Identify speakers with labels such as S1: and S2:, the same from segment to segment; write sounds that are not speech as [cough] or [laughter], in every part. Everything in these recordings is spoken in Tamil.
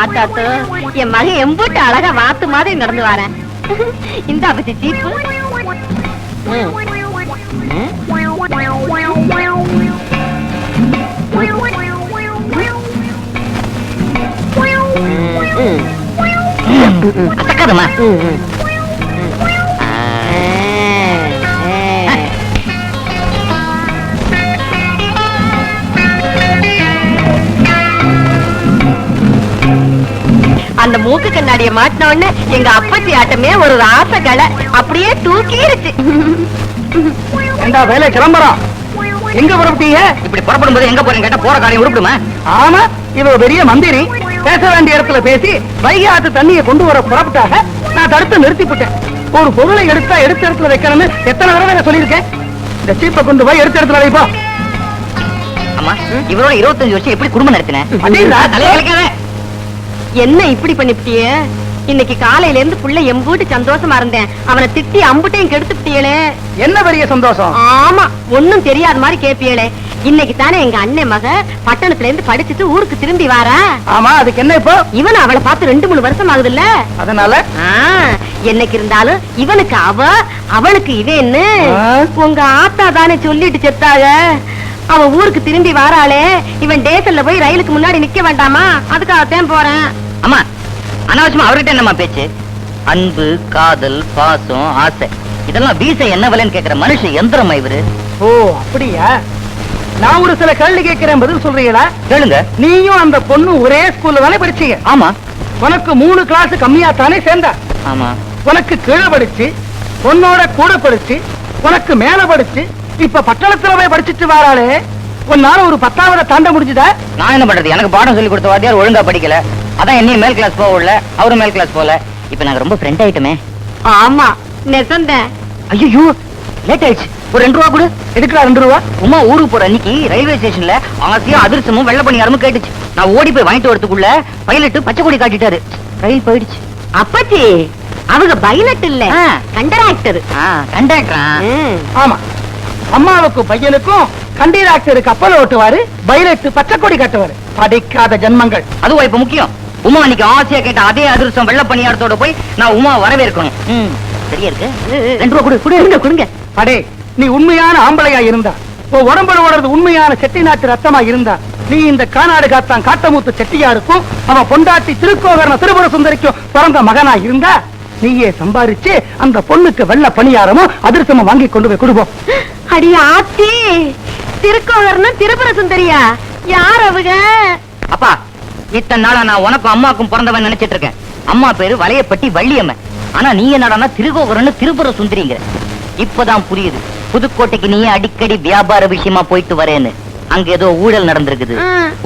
S1: ஆத்தாத்து என் மகன் எம்பூட்டு அழகா வாத்து மாதிரி நடந்து வரேன் இந்த அப்பச்சி சீப்பு
S2: அத்தக்காதமா
S1: அந்த மூக்கு கண்ணாடிய மாட்டின உடனே எங்க அப்பச்சி ஆட்டமே ஒரு ராச கலை. அப்படியே தூக்கிருச்சு.
S3: ஏண்டா வேலை கிளம்புறான் எங்க புறப்பட்டீங்க?
S2: இப்படி புறப்படும் போது எங்க போறீங்க கேட்டா போற காரியம் உருப்பிடுமா?
S3: ஆமா இவ பெரிய மந்திரி. பேச வேண்டிய இடத்துல பேசி வைகை ஆத்து தண்ணியை கொண்டு வர புறப்பட்டாக நான் தடுத்து நிறுத்திவிட்டேன் ஒரு பொருளை எடுத்தா எடுத்த இடத்துல வைக்கணும்னு எத்தனை தடவை நான் சொல்லியிருக்கேன்? இந்த சீப்பை கொண்டு போய் எடுத்த இடத்துல வைப்பா
S2: அம்மா இவரோட இருபத்தஞ்சு வருஷம் எப்படி குடும்பம் நடத்தினேன்.
S1: என்ன இப்படி பண்ணிவிட்டியே இன்னைக்கு காலையில இருந்து புள்ள எம்பூட்டு சந்தோஷமா இருந்தேன். அவனை திட்டி அம்புட்டையும் கெடுத்துட்டியலே
S3: என்ன பெரிய சந்தோஷம்?
S1: ஆமா ஒண்ணும் தெரியாத மாதிரி கேப்பியலே இன்னைக்கு தானே எங்க அண்ணன் மக பட்டணத்துல இருந்து படிச்சுட்டு ஊருக்கு திரும்பி வாரா?
S3: ஆமா அதுக்கு என்ன இப்போ?
S1: இவன் அவளை பார்த்து ரெண்டு மூணு வருஷம் ஆகுதுல்ல?
S3: அதனால?
S1: என்னைக்கு இருந்தாலும் இவனுக்கு அவ அவளுக்கு இவன்னு? உங்க ஆத்தா தானே சொல்லிட்டு செத்தாக அவ ஊருக்கு திரும்பி வாராளே இவன் டேசல்ல போய் ரயிலுக்கு முன்னாடி நிக்க வேண்டாமா? அதுக்காகத்தான் போறேன்.
S2: அம்மா அனாவசியமா அவர்கிட்ட என்னம்மா பேச்சு? அன்பு காதல் பாசம் ஆசை. இதெல்லாம் வீச என்ன விலைன்னு கேக்குற மனுஷன் எந்திரமா இவரு?
S3: ஓ அப்படியா? நான் ஒரு சில கேள்வி கேட்கிறேன் பதில் சொல்றீங்களா?
S2: கேளுங்க.
S3: நீயும் அந்த பொண்ணு ஒரே ஸ்கூல்ல தானே படிச்சீங்க?
S2: ஆமா.
S3: உனக்கு மூணு கிளாஸ் கம்மியா தானே சேர்ந்தா?
S2: ஆமா.
S3: உனக்கு கீழே படிச்சு உன்னோட கூட படிச்சு உனக்கு மேல படிச்சு இப்ப பட்டணத்துல போய் படிச்சுட்டு வராளே. உன்னால ஒரு பத்தாவது தாண்ட முடிஞ்சுதா?
S2: நான் என்ன பண்றது? எனக்கு பாடம் சொல்லி கொடுத்த வாத்தியார் ஒழுங்கா படிக்கல. அதான் என்னையும் மேல் கிளாஸ் போக விடல. அவரும் மேல் கிளாஸ் போல இப்ப நாங்க ரொம்ப ஃப்ரெண்ட் ஆயிட்டுமே.
S1: ஆமா நெசந்தேன்
S2: ஐயோ லேட் ஆயிடுச்சு. ஒரு ரெண்டு ரூபா கொடு.
S3: எடுக்கிறா ரெண்டு ரூபா?
S2: உமா ஊருக்கு போற அன்னைக்கு ரயில்வே ஸ்டேஷன்ல ஆசையா அதிர்ஷ்டமும் வெள்ள பணியாரமும் கேட்டுச்சு. நான் ஓடி போய் வாங்கிட்டு வரதுக்குள்ள பைலட் பச்சை கொடி காட்டிட்டாரு. ரயில் போயிடுச்சு.
S1: அப்பச்சி அவங்க பைலட் இல்ல.
S2: ஆ.
S1: கண்டராக்டர்
S2: கண்டக்டரா
S3: ஆமா. அம்மாவுக்கும் பையனுக்கும் கண்டீராக்டர் கப்பல் ஓட்டுவாரு பைலட் பச்சை கொடி கட்டுவாரு. படிக்காத ஜன்மங்கள்.
S2: அதுவா இப்ப முக்கியம்? உமா அன்னைக்கு ஆசையா கேட்ட அதே அதிர்ஷ்டம் வெள்ள பணியாரத்தோட போய் நான் உமா வரவேற்கணும். சரியா இருக்கு? ரெண்டு ரூபா கொடு
S1: கொடுங்க கொடுங்க.
S3: அடே நீ உண்மையான ஆம்பளையா இருந்தா. உடம்புல ஓடுறது உண்மையான செட்டி நாட்டு ரத்தமா இருந்தா. நீ இந்த கானாடு காத்தான் காட்டமூத்து செட்டியாருக்கும் அவன் பொண்டாட்டி திருக்கோகரண திருபுர சுந்தரிக்கும் பிறந்த மகனா இருந்தா நீயே சம்பாரிச்சு அந்த பொண்ணுக்கு வெள்ள பணியாரமும் அதிர்ஷ்டமும் வாங்கி கொண்டு போய் கொடுப்போம்.
S1: அடி ஆத்தி. திருக்கோவர்னா திருபுர சுந்தரியா யார் அவங்க?
S2: அப்பா இத்தனை நாளா நான் உனக்கும் அம்மாக்கும் பிறந்தவன் நினைச்சிட்டு இருக்கேன். அம்மா பேரு வளையப்பட்டி வள்ளியம்மன். ஆனா நீ என்னடான்னா திருகோபுரம்னு திருப்புர சுந்தரிங்கிற இப்பதான் புரியுது. புதுக்கோட்டைக்கு நீ அடிக்கடி வியாபார விஷயமா போயிட்டு வரேன்னு. அங்க ஏதோ ஊழல் நடந்திருக்குது.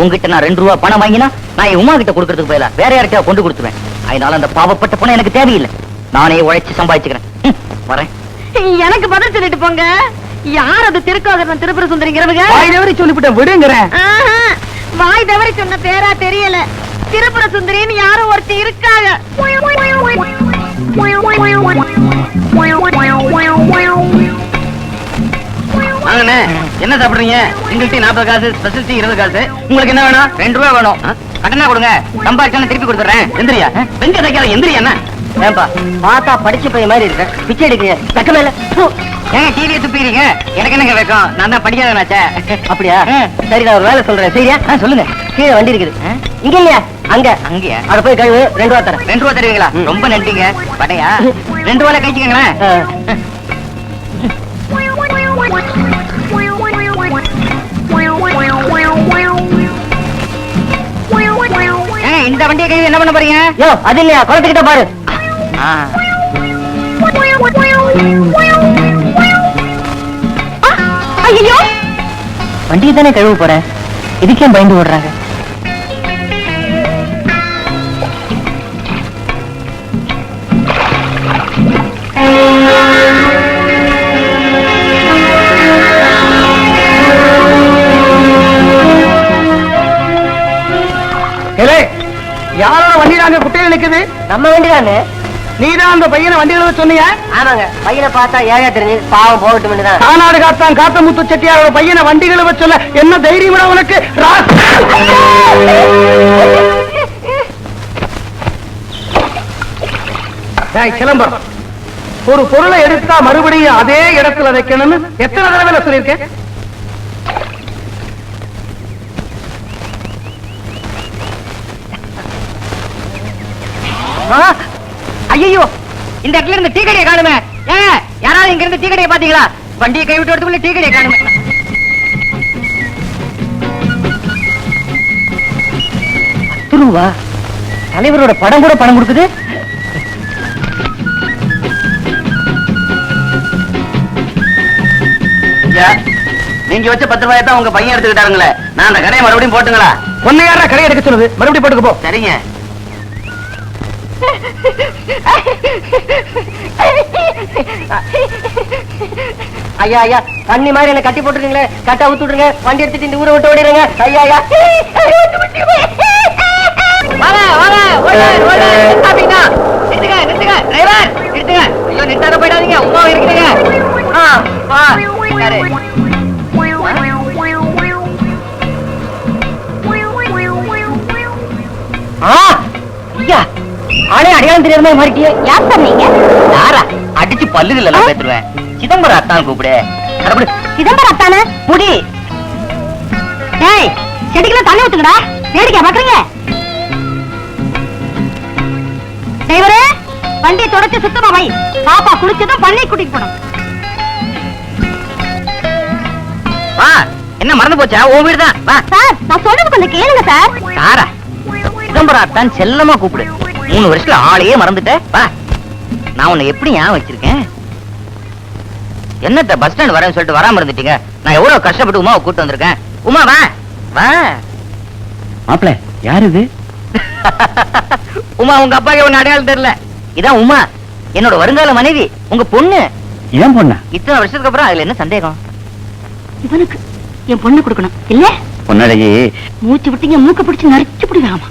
S2: உங்ககிட்ட நான் ரெண்டு ரூபா பணம் வாங்கினா நான் உமா கிட்ட கொடுக்கறதுக்கு போயில வேற யார்கிட்ட கொண்டு கொடுத்துருவேன். அதனால அந்த பாவப்பட்ட பணம் எனக்கு தேவையில்லை. நானே உழைச்சு சம்பாதிச்சுக்கிறேன். வரேன்.
S1: எனக்கு பதில் சொல்லிட்டு போங்க. யார் அது திருக்கோகர்ணன் திருபுர சுந்தரிங்கிறவங்க
S3: வாய் தவறி சொல்லிவிட்டேன் விடுங்கிறேன்.
S1: ஆஹா, வாய் தவறி சொன்ன பேரா தெரியல. திருபுர சுந்தரின்னு யாரும் ஒருத்தி இருக்காங்க.
S2: வாங்கண்ணே என்ன சாப்பிடுறீங்க? சிங்கிள் டீ நாற்பது காசு ஸ்பெஷல் டீ இருபது காசு. உங்களுக்கு என்ன வேணும்? ரெண்டு ரூபா வேணும். கடனா கொடுங்க. சம்பாதிச்சாலும் திருப்பி கொடுத்துறேன் எந்திரியா? வெங்க தைக்காத எந்திரியா என்ன? ஏன்பா பார்த்தா படிச்ச பையன் மாதிரி இருக்க. பிச்சை எடுக்கிறீங்க. தக்க மேல. ஏங்க டிவியை துப்பிக்கிறீங்க எனக்கு என்னங்க வைக்கும்? நான் தான் படிக்காதனாச்சே அப்படியா? சரி நான் ஒரு வேலை சொல்றேன். சரியா? சொல்லுங்க. கீழே வண்டி இருக்குது? இங்க இல்லையா? அங்க. அங்கயா? அத போய் கழுவு. ரெண்டு ரூபா தரேன். ரெண்டு ரூபா தருவீங்களா? ரொம்ப நன்றிங்க. படையா ரெண்டு ரூபால கழிச்சுக்கங்களேன். இந்த வண்டியை கழுவி என்ன பண்ண போறீங்க? யோ அது இல்லையா? குளத்துக்கிட்ட பாரு.
S1: ஐயோ
S2: வண்டியை தானே கழுவ போறேன் இதுக்கே பயந்து ஓடுறாங்க?
S3: யாரோட வண்டி அங்க குட்டையில நிக்குது?
S2: நம்ம வண்டி தானே
S3: நீதான் அந்த பையனை வண்டியில சொன்னியா?
S2: ஆமாங்க. பையனை பார்த்தா ஏழா தெரிஞ்சு பாவம் போகட்டும் வேண்டியதான்
S3: கானாடு காத்தான் காத்த முத்து செட்டியாரோட பையனை வண்டிகளை வச்சல என்ன தைரியம்டா உனக்கு? சிலம்பரம் ஒரு பொருளை எடுத்தா மறுபடியும் அதே இடத்துல வைக்கணும்னு எத்தனை தடவை சொல்லியிருக்கேன்?
S2: ஐயோ இந்த இடத்துல இருந்து டீ கடையை காணுமே. ஏங்க யாராவது இங்க இருந்து டீ கடையை பாத்தீங்களா வண்டியை கை விட்டு வரதுக்குள்ள டீ கடையை காணுமே. துருவா தலைவரோட படம் கூட பணம் கொடுக்குது? நீங்க வச்ச பத்து ரூபாய் தான் உங்க பையன் எடுத்துக்கிட்டாருங்களே. நான் அந்த கடையை மறுபடியும் போட்டுங்களா?
S3: ஒன்னு யாரா கடை எடுக்க சொன்னது மறுபடியும் போட்டுக்க போ
S2: சரிங்க. ஐயா ஐயா தண்ணி மாதிரி என்ன கட்டி போட்டுருங்களே கட்டா ஊத்துடுங்க வண்டி எடுத்துட்டு இந்த ஊரை விட்டு ஓடிடுங்க ஐயா ஐயா. வாங்க வாங்க. ஓடுங்க, ஓடுங்க. தெரியாத மாதிரி மாறிட்டியே.
S1: யார் சொன்னீங்க
S2: யாரா? அடிச்சு பல்லுகள் எல்லாம் பேத்துருவேன் சிதம்பரம் அத்தான் கூப்பிடு. கடவுள்.
S1: சிதம்பரம் அத்தானே?
S2: முடி.
S1: ஏய் செடிக்கெல்லாம் தண்ணி ஊத்துங்கடா. வேடிக்கை பாக்குறீங்க? டிரைவரே வண்டியை தொடச்சு சுத்தமா வை. பாப்பா குளிச்சதும் பண்ணை கூட்டிட்டு போனோம்
S2: வா. என்ன மறந்து போச்சா? உன் வீடு தான். வா.
S1: சார் நான் சொல்றது கொஞ்சம் கேளுங்க சார்.
S2: சாரா சிதம்பரம் அத்தான் செல்லமா கூப்பிடு. மூணு வருஷத்துல ஆளையே மறந்துட்ட. வா. நான் உன்னை எப்படி ஞாபகம் வச்சிருக்கேன்? என்னத்த பஸ் ஸ்டாண்ட் வரேன்னு சொல்லிட்டு வராம இருந்துட்டீங்க? நான் எவ்வளவு கஷ்டப்பட்டு உமாவை கூட்டு வந்திருக்கேன்? உமா வா. வா.
S4: மாப்பிள யார் இது? [laughs]
S2: உமா உங்க அப்பாக்கு ஒண்ணு அடையாளம் தெரியல. இதான் உமா. என்னோட வருங்கால மனைவி. உங்க பொண்ணு.
S4: ஏன் பொண்ணா?
S2: இத்தனை வருஷத்துக்கு அப்புறம் அதுல என்ன சந்தேகம்?
S1: இவனுக்கு என் பொண்ணு கொடுக்கணும். இல்ல?
S4: பொன்னழகி
S1: மூச்சு விட்டீங்க மூக்க பிடிச்சு நரிச்சு பிடிவாமா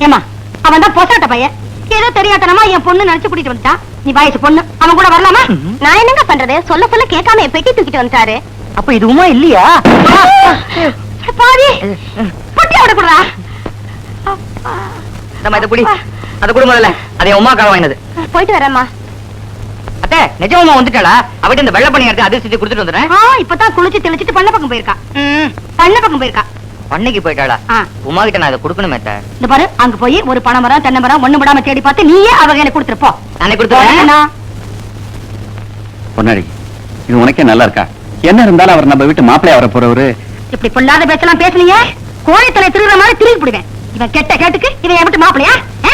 S1: ஏமா அவன் தான் பொசாட்ட பையன். ஏதோ தெரியாதனமா என் பொண்ணு நடிச்சு கூட்டிட்டு வந்துட்டான் நீ வயசு பொண்ணு அவன் கூட வரலாமா. நான் என்னங்க பண்றது? சொல்ல சொல்ல கேட்காம என் பெட்டி தூக்கிட்டு வந்துட்டாரு.
S2: அப்ப இது உமா இல்லையா?
S1: பாதி பொட்டி விடக்கூடாதா
S2: நம்ம இதை புடி. அதை குடு முதல்ல. அதை உமாக்காக வாங்கினது.
S1: போயிட்டு வரேம்மா.
S2: அத்தை நிஜமா வந்துட்டாளா? அவட்ட இந்த வெள்ளை பண்ணி எடுத்து அதிர்ஷ்டத்தை கொடுத்துட்டு வந்துடுறேன்.
S1: இப்பதான் குளிச்சு தெளிச்சிட்டு பண்ண பக்கம் போயிருக்கா. பண்ண பக்கம் போயிருக்கா.
S2: பண்ணைக்கு போயிட்டாளா. உமா கிட்ட நான் அதை கொடுக்கணுமே.
S1: இந்த பாரு அங்க போய் ஒரு பனை மரம் தென்னை மரம் ஒண்ணு விடாம தேடி பார்த்து நீயே அவங்க எனக்கு கொடுத்துருப்போ
S2: நானே கொடுத்துறேன்.
S4: பொன்னழகி இது உனக்கே நல்லா இருக்கா? என்ன இருந்தாலும் அவர் நம்ம வீட்டு மாப்பிள்ளையா வர போறவரு?
S1: இப்படி பொல்லாத பேச்செல்லாம் பேசுனீங்க? கோழி தலை திருடுற மாதிரி திரும்பி போடுவேன் இவன் கெட்ட கேட்டுக்கு இவன் எப்படி மாப்பிளையா ஆ?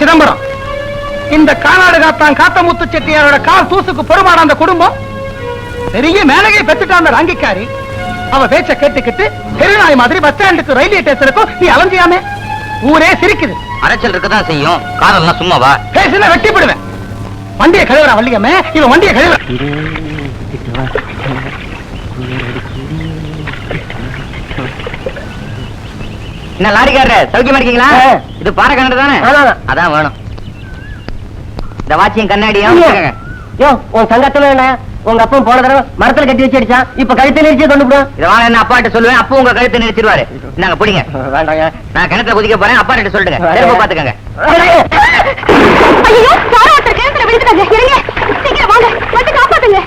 S3: சிதம்பரம். இந்த கானாடு காத்தான் காத்தமுத்து செட்டியாரோட கால் தூசுக்கு பொறுமாட அந்த குடும்பம் பெரிய மேலகை பெற்றுட்டான் அந்த ராங்கிக்காரி அவ பேச்ச கேட்டுக்கிட்டு தெருநாய் மாதிரி பஸ் ஸ்டாண்டுக்கு ரயில்வே ஸ்டேஷனுக்கும் நீ அலைஞ்சியாமே? ஊரே சிரிக்குது.
S2: அரைச்சல் இருக்கதான் செய்யும்? காரெல்லாம் சும்மாவா?
S3: பேசினா வெட்டி போடுவேன் வண்டியை கழுவுறா வள்ளியம்மே இவன் வண்டியை கழுவுற.
S2: என்ன லாரிக்காரர் சௌக்கியமா இருக்கீங்களா. இது பாறை கண்ணு தானே. அதான் வேணும். இந்த வாட்சியும் கண்ணாடியும்.
S3: யோ உன் சங்கத்துல என்ன? உங்க அப்பா போன தடவை மரத்துல கட்டி வச்சு அடிச்சான். இப்ப கழுத்தை நெரிச்சு கொண்டு போடும்
S2: இதை வாங்க என்ன அப்பாட்ட சொல்லுவேன். அப்பா உங்க கழுத்தை நிறுத்திடுவாரு நாங்க பிடிங்க.
S3: வேண்டாங்க.
S2: நான் கிணத்துல குதிக்க போறேன். அப்பா கிட்ட சொல்லிடுங்க திரும்ப பாத்துக்கங்க
S1: ஐயோ ஒருத்தர் கிணத்துல விழுந்துட்டாங்க. இருங்க சீக்கிரம் வாங்க. வந்து காப்பாத்துங்க.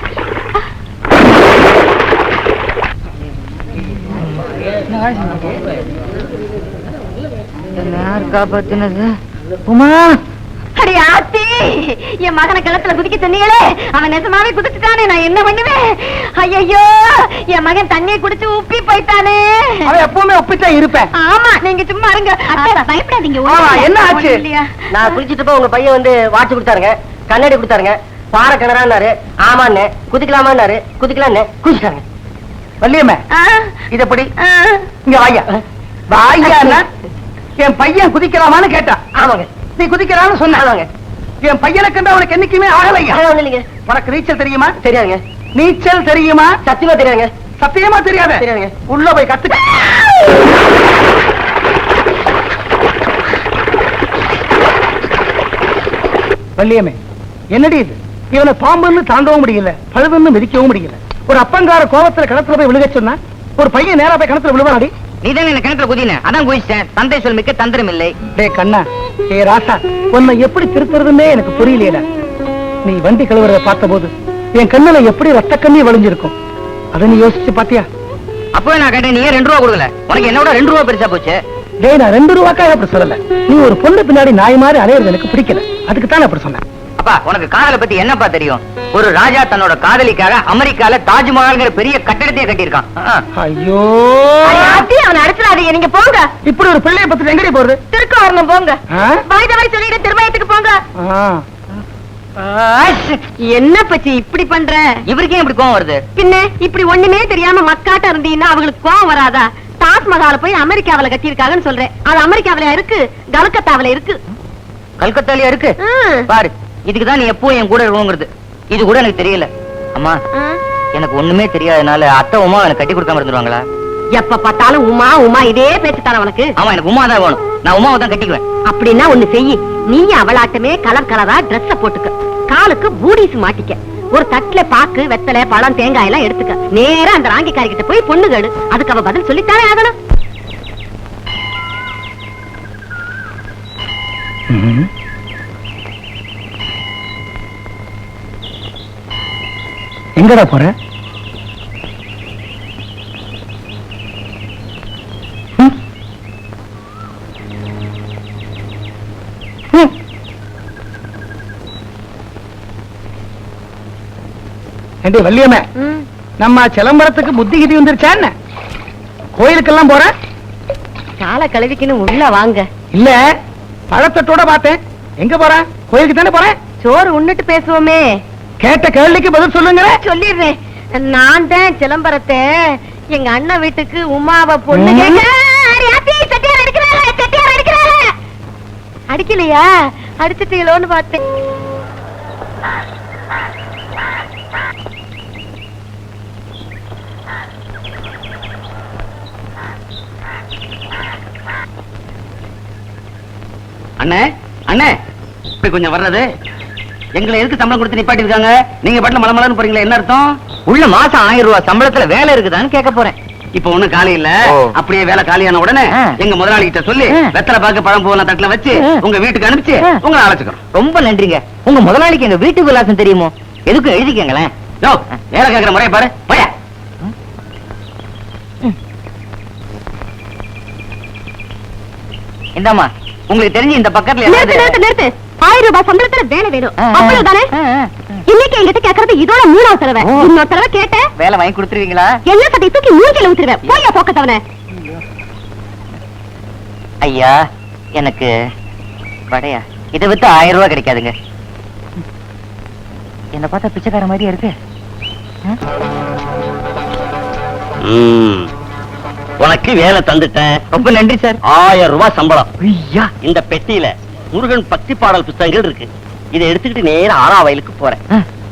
S2: யார் காப்பாத்தினது உமா!
S1: அடி ஆத்தி! என் மகனை கிணத்துல குதிக்க சொன்னீங்களே? அவன் நெசமாவே குதிச்சுட்டானே நான் என்ன பண்ணுவேன்? ஐயோ என் மகன் தண்ணியை குடிச்சு உப்பி போயிட்டானே.
S3: அவன் எப்பவுமே ஒப்பித்தான் இருப்பேன்.
S1: ஆமா நீங்க சும்மா இருங்க. பயப்படாதீங்க.
S3: என்ன ஆச்சு?
S5: நான் குளிச்சிட்டு போய் உங்க பையன் வந்து வாட்ச் கொடுத்தாருங்க. கண்ணாடி கொடுத்தாருங்க. பாறை கிணறான்னாரு. ஆமான்னு. குதிக்கலாமான்னாரு. குதிக்கலான்னு. குதிச்சிட்டாங்க
S3: வள்ளியம்மே இதப்படி இங்க வாயா வாயா என் பையன் குதிக்கலாமான்னு கேட்டான்
S5: ஆமாங்க.
S3: நீ குதிக்கிறான்னு
S5: சொன்னாங்க
S3: என் பையனை கண்டு அவனுக்கு என்னைக்குமே ஆகலையா உனக்கு நீச்சல் தெரியுமா?
S5: தெரியாதுங்க.
S3: நீச்சல் தெரியுமா?
S5: சத்தியமா தெரியாதுங்க.
S3: சத்தியமா தெரியாத.
S5: தெரியாதுங்க.
S3: உள்ள போய் கத்து வள்ளியமே என்னடி இது? இவனை பாம்புன்னு தாண்டவும் முடியல பழுதுன்னு மிதிக்கவும் முடியல. ஒரு அப்பங்கார கோவத்துல கிணத்துல போய் விழுக சொன்னா ஒரு பையன் நேரா போய் கிணத்துல விழுவாடி
S6: நீ தானே என்ன கிணத்துல குதின? அதான் குதிச்சிட்டேன். தந்தை சொல் மிக்க தந்திரம் இல்லை.
S3: டே கண்ணா ஏ ராசா உன்னை எப்படி திருத்துறதுன்னே எனக்கு புரியலையடா. நீ வண்டி கழுவுறத பார்த்தபோது என் கண்ணுல எப்படி ரத்த கண்ணி வழிஞ்சிருக்கும்? அதை நீ யோசிச்சு பாத்தியா?
S6: அப்பவே நான் கேட்டேன் நீ ரெண்டு ரூபா கொடுக்கல? உனக்கு என்னோட ரெண்டு ரூபா பெருசா போச்சு?
S3: டேய் நான் ரெண்டு ரூபாக்காக அப்படி சொல்லல. நீ ஒரு பொண்ணு பின்னாடி நாய் மாதிரி அலையிறது எனக்கு பிடிக்கல. அதுக்கு தான் அப்படி சொன்னேன்.
S6: அப்பா உனக்கு காதலை பத்தி என்னப்பா தெரியும்? ஒரு ராஜா தன்னோட காதலிக்காக அமெரிக்கால தாஜ்மஹால்ங்கிற பெரிய கட்டடத்தையே கட்டியிருக்கான்.
S3: ஐயோ!
S1: அவனை அடிச்சிடாதீங்க. நீங்க போங்க.
S3: இப்படி ஒரு பிள்ளைய பத்தி எங்கடி போறது?
S1: திருக்க வரணும் போங்க. வாய் சொல்லிட்டு திருமயத்துக்கு போங்க. என்ன பச்சி இப்படி பண்ற?
S6: இவருக்கே இப்படி கோவம் வருது.
S1: பின்ன இப்படி ஒண்ணுமே தெரியாம மக்காட்ட இருந்தீங்கன்னா அவங்களுக்கு கோவம் வராதா? தாஜ்மஹால போய் அமெரிக்காவில கட்டியிருக்காங்கன்னு சொல்றேன். அது அமெரிக்காவில இருக்கு? கல்கத்தாவில இருக்கு.
S6: கல்கத்தாலயா இருக்கு. பாரு இதுக்கு தான் நீ எப்போ என் கூட இருக்கணுங்கிறது. இது கூட எனக்கு தெரியல. அம்மா. எனக்கு ஒண்ணுமே தெரியாதனால அத்தை உமா எனக்கு கட்டி கொடுக்காம இருந்துருவாங்களா?
S1: எப்ப பார்த்தாலும் உமா உமா இதே பேச்சு தானே உனக்கு?
S6: ஆமா எனக்கு உமா தான் வேணும். நான் உமாவை தான் கட்டிக்குவேன்.
S1: அப்படின்னா ஒண்ணு செய் நீ அவளாட்டமே கலர் கலரா Dress போட்டுக்க. காலுக்கு பூடிஸ் மாட்டிக்க. ஒரு தட்டுல பாக்கு வெத்தலை பழம் தேங்காய் எல்லாம் எடுத்துக்க. நேரா அந்த ராங்கிக்காரி கிட்ட போய் பொண்ணு கேடு அதுக்கு அவ பதில் சொல்லித்தானே ஆகணும்.
S3: எங்கடா போற. ஏண்டி வள்ளியம்மே நம்ம சிலம்பரத்துக்கு புத்தி கிதி வந்துருச்சா என்ன? கோயிலுக்கெல்லாம் போற?
S1: காலை கழுவிக்கணும் உள்ள வாங்க.
S3: இல்ல பழத்தட்டோட பார்த்தேன். எங்க போற? கோயிலுக்கு தானே போறேன்
S1: சோறு உண்ணுட்டு பேசுவோமே.
S3: கேட்ட கேள்விக்கு பதில் சொல்லுங்க
S1: சொல்லிடுறேன். நான் தான் சிலம்பரத்தை எங்க அண்ணன் வீட்டுக்கு உமாவ பொண்ணு. அடிக்கலையா? அடிச்சிட்டீங்களோன்னு பார்த்தேன்.
S6: அண்ணே அண்ணே கொஞ்சம் வர்றது. எங்களை எதுக்கு சம்பளம் கொடுத்து நிப்பாட்டி இருக்காங்க? நீங்க பாட்டுல மலமலன்னு போறீங்களா என்ன அர்த்தம்? உள்ள மாசம் ஆயிரம் ரூபாய் சம்பளத்துல வேலை இருக்குதான்னு கேட்க போறேன். இப்ப ஒண்ணும் காலி இல்ல. அப்படியே வேலை காலியான உடனே. எங்க முதலாளி கிட்ட சொல்லி. வெத்தலை பாக்கு பழம் பூவெல்லாம் தட்டுல வச்சு. உங்க வீட்டுக்கு அனுப்பிச்சு. உங்களை அழைச்சுக்கிறோம்.
S2: ரொம்ப நன்றிங்க. உங்க முதலாளிக்கு எங்க வீட்டு விலாசம் தெரியுமோ? எதுக்கும் எழுதிக்கங்களேன்.
S6: வேலை கேட்கிற முறைய பாரு. போயா.
S2: இந்தாம்மா உங்களுக்கு தெரிஞ்சு இந்த பக்கத்துல
S1: நிறுத்து நிறுத்து. ஆயிரம் ரூபாய் சம்பளத்துல வேலை வேணும்.
S2: ஆ, ஆ.
S1: அவ்வளவுதானே?
S2: ஆ, ஆ, ஆ.
S1: இன்னைக்கு என்கிட்ட கேக்குறது இதோட மூணாவது தடவை
S2: ஓ.
S1: இன்னொரு தடவை கேட்ட?
S2: வேலை வாங்கி கொடுத்துருவீங்களா?
S1: என்ன சட்டை தூக்கி மூஞ்சில ஊத்துருவேன் போயா போக்கத்தவன
S2: ஐயா எனக்கு வடையா? இதை வித்து ஆயிரம் ரூபாய் கிடைக்காதுங்க. என்ன பார்த்தா பிச்சைக்கார மாதிரியா இருக்கு.
S6: உனக்கு வேலை தந்துட்டேன்.
S2: ரொம்ப நன்றி சார்.
S6: ஆயிரம் ரூபாய் சம்பளம்.
S2: ஐயா.
S6: இந்த பெட்டியில முருகன் பக்தி பாடல் புத்தகங்கள் இருக்கு. இதை எடுத்துக்கிட்டு நேரா ஆறா வயலுக்கு போறேன்.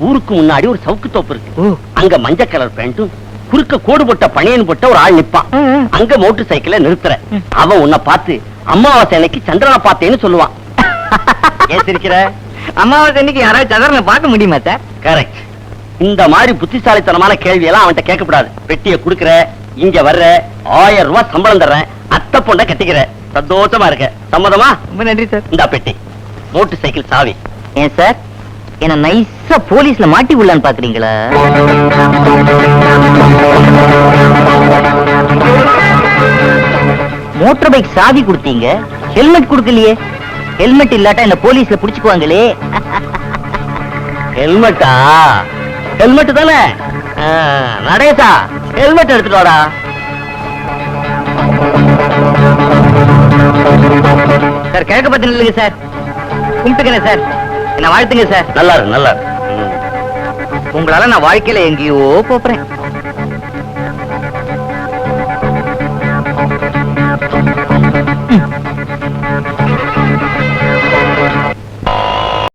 S6: ஊருக்கு முன்னாடி ஒரு சவுக்கு தோப்பு இருக்கு. அங்க மஞ்சள் கலர் பேண்ட்டும் குறுக்க கோடு போட்ட பனியன் போட்ட ஒரு ஆள் நிப்பான். அங்க மோட்டர் சைக்கிள நிறுத்துற. அவன் உன்னை பார்த்து அமாவாசை அன்னைக்கு சந்திரனை பார்த்தேன்னு சொல்லுவான். [laughs] ஏன் சிரிக்கிற?
S2: அமாவாசை அன்னைக்கு யாராவது சதுரனை பார்க்க முடியுமா சார்?
S6: கரெக்ட் இந்த மாதிரி புத்திசாலித்தனமான கேள்வி எல்லாம் அவன்கிட்ட கேட்கக்கூடாது. பெட்டியை குடுக்குற இங்க வர்ற ஆயிரம் ரூபாய் சம்பளம் தர்றேன். அத்தை பொண்ணை கட்டிக்கிற சந்தோஷமா இருக்க. சம்மதமா?
S2: ரொம்ப நன்றி சார்.
S6: இந்த பெட்டி. மோட்டர் சைக்கிள் சாவி.
S2: ஏன் சார்? என்ன நைஸா போலீஸ்ல மாட்டி விடலான்னு பாக்குறீங்களா? மோட்டார் பைக் சாவி கொடுத்தீங்க. ஹெல்மெட் கொடுக்கலையே. ஹெல்மெட் இல்லாட்டா என்ன போலீஸ்ல புடிச்சுக்குவாங்களே.
S6: ஹெல்மெட்டா? ஹெல்மெட் தானே? நடேசா ஹெல்மெட் எடுத்துட்டு வாடா.
S2: சார் கிழக்கு பத்தி நில்லுங்க சார். கும்பிட்டுக்கிறேன் சார். என்ன வாழ்த்துங்க சார்.
S6: நல்லா இருக்கு நல்லா இருக்கு.
S2: உங்களால நான் வாழ்க்கையில எங்கேயோ போறேன்.